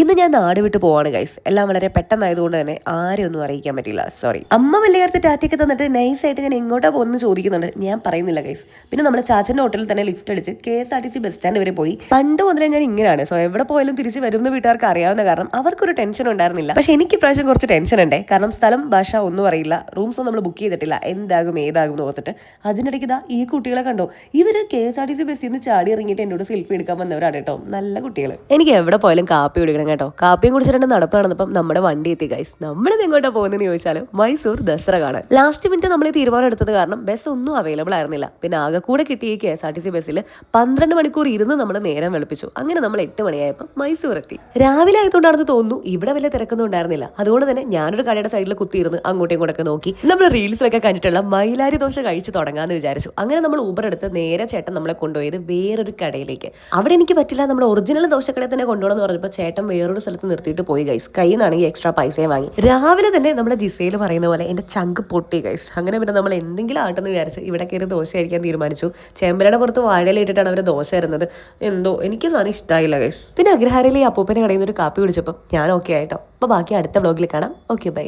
ഇന്ന് ഞാൻ നാട് വിട്ട് പോവാണ് ഗൈസ് എല്ലാം വളരെ പെട്ടെന്നായതുകൊണ്ട് തന്നെ ആരും ഒന്നും അറിയിക്കാൻ പറ്റില്ല സോറി അമ്മ വലിയകത്ത് ടാറ്റയ്ക്ക് തന്നിട്ട് നൈസായിട്ട് ഞാൻ എങ്ങോട്ടാ പോകുന്നു ചോദിക്കുന്നുണ്ട്. ഞാൻ പറയുന്നില്ല ഗൈസ് പിന്നെ നമ്മുടെ ചാച്ചന്റെ ഹോട്ടലിൽ തന്നെ ലിഫ്റ്റ് അടിച്ച് K S R T C bus stand വരെ പോയി. പണ്ട് മുതലേ ഞാൻ ഇങ്ങനെയാണ്. സോ എവിടെ പോയാലും തിരിച്ച് വരുന്ന വീട്ടുകാർക്ക് അറിയാവുന്ന കാരണം അവർക്കൊരു ടെൻഷൻ ഉണ്ടായിരുന്നില്ല. പക്ഷെ എനിക്ക് പ്രാവശ്യം കുറച്ച് ടെൻഷൻ ഉണ്ടേ. കാരണം സ്ഥലം ഭാഷ ഒന്നും അറിയില്ല. റൂംസ് നമ്മൾ ബുക്ക് ചെയ്തിട്ടില്ല. എന്താകും ഏതാകും എന്ന് ഓർത്തിട്ട്. അതിനിടയ്ക്ക് ഇതാ ഈ കുട്ടികളെ കണ്ടോ. ഇവർ K S R T C ബസ്സിൽ നിന്ന് ചാടി ഇറങ്ങിയിട്ട് എന്നോട് സെൽഫി എടുക്കാൻ വന്നവരാണ് കേട്ടോ. നല്ല കുട്ടികൾ എനിക്ക് എവിടെ പോയാലും കാപ്പി കുടിക്കണം കേട്ടോ. കാപ്പിയും കുടിച്ചിട്ട് നടപ്പ് നടന്നപ്പം നമ്മുടെ വണ്ടി എത്തി ഗൈസ് നമ്മളിത് എങ്ങോട്ടാ പോകുന്നതെന്ന് ചോദിച്ചാൽ മൈസൂർ ദസറ കാണാൻ. ലാസ്റ്റ് മിനിറ്റ് നമ്മൾ ഈ തീരുമാനം എടുത്തത് കാരണം ബസ് ഒന്നും അവൈലബിൾ ആയിരുന്നില്ല. പിന്നെ ആകെ കൂടെ കിട്ടിയ K S R T C ബസ്സിൽ പന്ത്രണ്ട് മണിക്കൂർ ഇരുന്ന് നമ്മൾ നേരം വെളുപ്പിച്ചു. അങ്ങനെ നമ്മൾ എട്ട് മണിയായപ്പോൾ മൈസൂർ എത്തി. രാവിലെ ആയതുകൊണ്ടാണെന്ന് തോന്നുന്നു ഇവിടെ വലിയ തിരക്കൊന്നും ഉണ്ടായിരുന്നില്ല. അതുകൊണ്ട് തന്നെ ഞാനൊരു കടയുടെ സൈഡിൽ കുത്തിയിരുന്ന് അങ്ങോട്ടും ഇങ്ങോട്ടൊക്കെ നോക്കി. നമ്മൾ റീൽസിലൊക്കെ കണ്ടിട്ടുള്ള മൈലാരി ദോശ കഴിച്ച് തുടങ്ങാമെന്ന് വിചാരിച്ചു. അങ്ങനെ നമ്മൾ ഊബർ എടുത്ത് നേരെ ചേട്ടൻ നമ്മളെ കൊണ്ടുപോയത് വേറൊരു കടയിലേക്ക്. അവിടെ എനിക്ക് പറ്റില്ല നമ്മുടെ ഒറിജിനൽ ദോശക്കടയിൽ തന്നെ കൊണ്ടുപോകണം എന്ന് പറഞ്ഞപ്പോൾ ചേട്ടൻ വേറൊരു സ്ഥലത്ത് നിർത്തിയിട്ട് പോയി ഗൈസ് കയ്യിൽ നിന്നാണെങ്കിൽ എക്സ്ട്രാ പൈസയും വാങ്ങി. രാവിലെ തന്നെ നമ്മുടെ ജിസയിൽ പറയുന്ന പോലെ എന്റെ ചങ്ക് പൊട്ടി ഗൈസ് അങ്ങനെ പിന്നെ നമ്മൾ എന്തെങ്കിലും ആട്ടെന്ന് വിചാരിച്ച് ഇവിടെ കയറി ദോശ കഴിക്കാൻ തീരുമാനിച്ചു. ചേമ്പരയുടെ പുറത്ത് വാഴയിലിട്ടിട്ടാണ് അവർ ദോശ തരുന്നത് എന്തോ എനിക്ക് സാധനം ഇഷ്ടമായില്ല ഗൈസ് പിന്നെ അഗ്രഹാരയിലെ അപ്പൂപ്പനെ കടയിൽ നിന്ന് ഒരു കാപ്പി കുടിച്ചപ്പോൾ ഞാൻ ഓക്കെ ആയിട്ടോ. അപ്പോൾ ബാക്കി അടുത്ത വ്ളോഗിൽ കാണാം. Okay bye